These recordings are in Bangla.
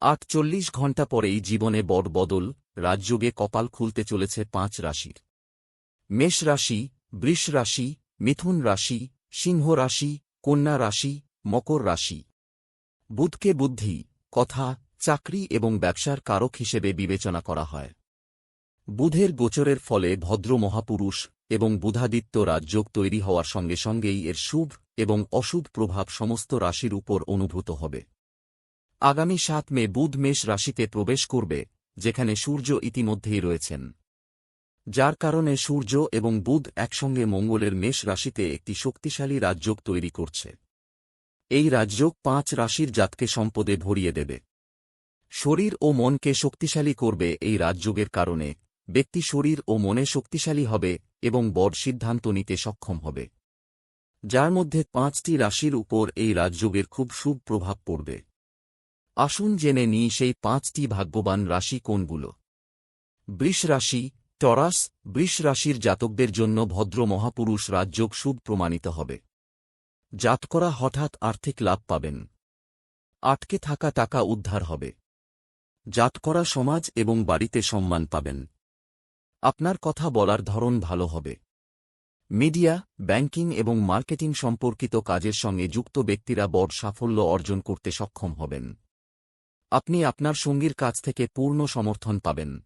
আটচল্লিশ ঘণ্টা পরেই জীবনে বড় বদল, রাজযোগে কপাল খুলতে চলেছে পাঁচ রাশির। মেষ রাশি, বৃষ রাশি, মিথুন রাশি, সিংহ রাশি, কন্যা রাশি, মকর রাশি। বুধকে বুদ্ধি, কথা, চাকরি এবং ব্যবসার কারক হিসেবে বিবেচনা করা হয়। বুধের গোচরের ফলে ভদ্র মহাপুরুষ এবং বুধাদিত্য রাজযোগ তৈরি হওয়ার সঙ্গে সঙ্গেই এর শুভ এবং অশুভ প্রভাব সমস্ত রাশির উপর অনুভূত হবে। আগামী সাত মে বুধ মেষ রাশিতে প্রবেশ করবে, যেখানে সূর্য ইতিমধ্যেই রয়েছেন। যার কারণে সূর্য এবং বুধ একসঙ্গে মঙ্গলের মেষ রাশিতে একটি শক্তিশালী রাজযোগ তৈরি করছে। এই রাজযোগ পাঁচ রাশির জাতকে সম্পদে ভরিয়ে দেবে। শরীর ও মনকে শক্তিশালী করবে এই রাজযোগের কারণে, ব্যক্তি শরীর ও মনে শক্তিশালী হবে এবং বড় সিদ্ধান্ত নিতে সক্ষম হবে। যার মধ্যে পাঁচটি রাশির উপর এই রাজযোগের খুব শুভ প্রভাব পড়বে। আসুন জেনে নিই সেই পাঁচটি ভাগ্যবান রাশি কোনগুলো। বৃষ রাশি, টরাস, বৃষ রাশির জাতকদের জন্য ভদ্র মহাপুরুষ রাজযোগ শুভ প্রমাণিত হবে। জাতকরা হঠাৎ আর্থিক লাভ পাবেন। আটকে থাকা টাকা উদ্ধার হবে। জাতকরা সমাজ এবং বাড়িতে সম্মান পাবেন। আপনার কথা বলার ধরন ভালো হবে। মিডিয়া, ব্যাংকিং এবং মার্কেটিং সম্পর্কিত কাজের সঙ্গে যুক্ত ব্যক্তিরা বড় সাফল্য অর্জন করতে সক্ষম হবেন। আপনি আপনার সঙ্গীর কাছ থেকে পূর্ণ সমর্থন পাবেন।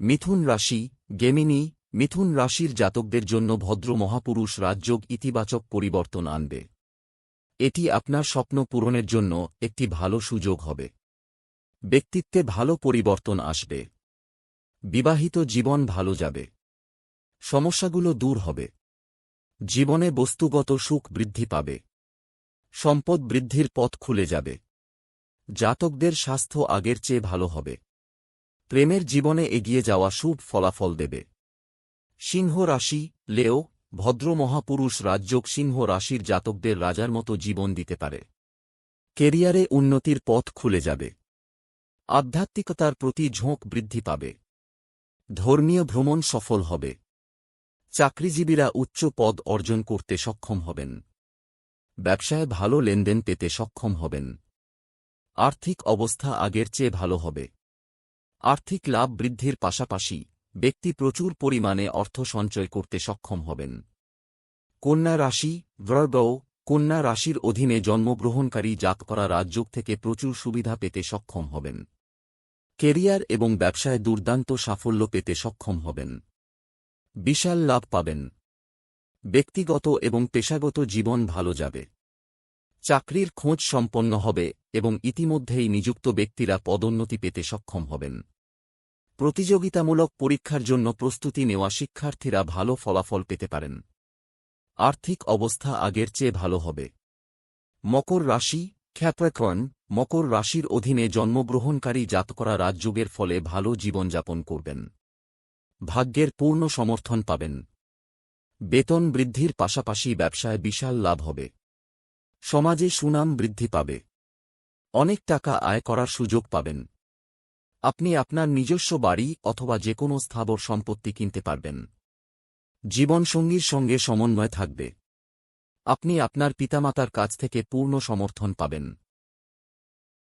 মিথুন রাশি, গেমিনি, মিথুন রাশির জাতকদের জন্য ভদ্র মহাপুরুষ রাজযোগ ইতিবাচক পরিবর্তন আনবে। এটি আপনার স্বপ্ন পূরণের জন্য একটি ভালো সুযোগ হবে। ব্যক্তিত্বে ভালো পরিবর্তন আসবে। বিবাহিত জীবন ভালো যাবে। সমস্যাগুলো দূর হবে। জীবনে বস্তুগত সুখ বৃদ্ধি পাবে। সম্পদ বৃদ্ধির পথ খুলে যাবে। জাতকদের স্বাস্থ্য আগের চেয়ে ভালো হবে। প্রেমের জীবনে এগিয়ে যাওয়া শুভ ফলাফল দেবে। সিংহ রাশি, লেও, ভদ্র মহাপুরুষ রাজযোগ সিংহ রাশির জাতকদের রাজার মতো জীবন দিতে পারে। কেরিয়ারে উন্নতির পথ খুলে যাবে। আধ্যাত্মিকতার প্রতি ঝোঁক বৃদ্ধি পাবে। ধর্মীয় ভ্রমণ সফল হবে। চাকরিজীবীরা উচ্চ পদ অর্জন করতে সক্ষম হবেন। ব্যবসায় ভালো লেনদেন পেতে সক্ষম হবেন। আর্থিক অবস্থা আগের চেয়ে ভালো হবে। আর্থিক লাভ বৃদ্ধির পাশাপাশি ব্যক্তি প্রচুর পরিমাণে অর্থ সঞ্চয় করতে সক্ষম হবেন। কন্যা রাশি, ব্রগৌ, কন্যা রাশির অধীনে জন্মগ্রহণকারী জাত করা রাজযোগ থেকে প্রচুর সুবিধা পেতে সক্ষম হবেন। কেরিয়ার এবং ব্যবসায় দুর্দান্ত সাফল্য পেতে সক্ষম হবেন। বিশাল লাভ পাবেন। ব্যক্তিগত এবং পেশাগত জীবন ভালো যাবে। চাকরির খোঁজ সম্পন্ন হবে এবং ইতিমধ্যেই নিযুক্ত ব্যক্তিরা পদোন্নতি পেতে সক্ষম হবেন। প্রতিযোগিতামূলক পরীক্ষার জন্য প্রস্তুতি নেওয়া শিক্ষার্থীরা ভালো ফলাফল পেতে পারেন। আর্থিক অবস্থা আগের চেয়ে ভালো হবে। মকর রাশি খ্যাপ্রাকর্ন মকর রাশির অধীনে জন্মগ্রহণকারী জাতকরা রাজযোগের ফলে ভালো জীবনযাপন করবেন। ভাগ্যের পূর্ণ সমর্থন পাবেন। বেতন বৃদ্ধির পাশাপাশি ব্যবসায় বিশাল লাভ হবে। সমাজে সুনাম বৃদ্ধি পাবে। অনেক টাকা আয় করার সুযোগ পাবেন। আপনি আপনার নিজস্ব বাড়ি অথবা যে কোনো স্থাবর সম্পত্তি কিনতে পারবেন। জীবনসঙ্গীর সঙ্গে সমন্বয় থাকবে। আপনি আপনার পিতামাতার কাছ থেকে পূর্ণ সমর্থন পাবেন।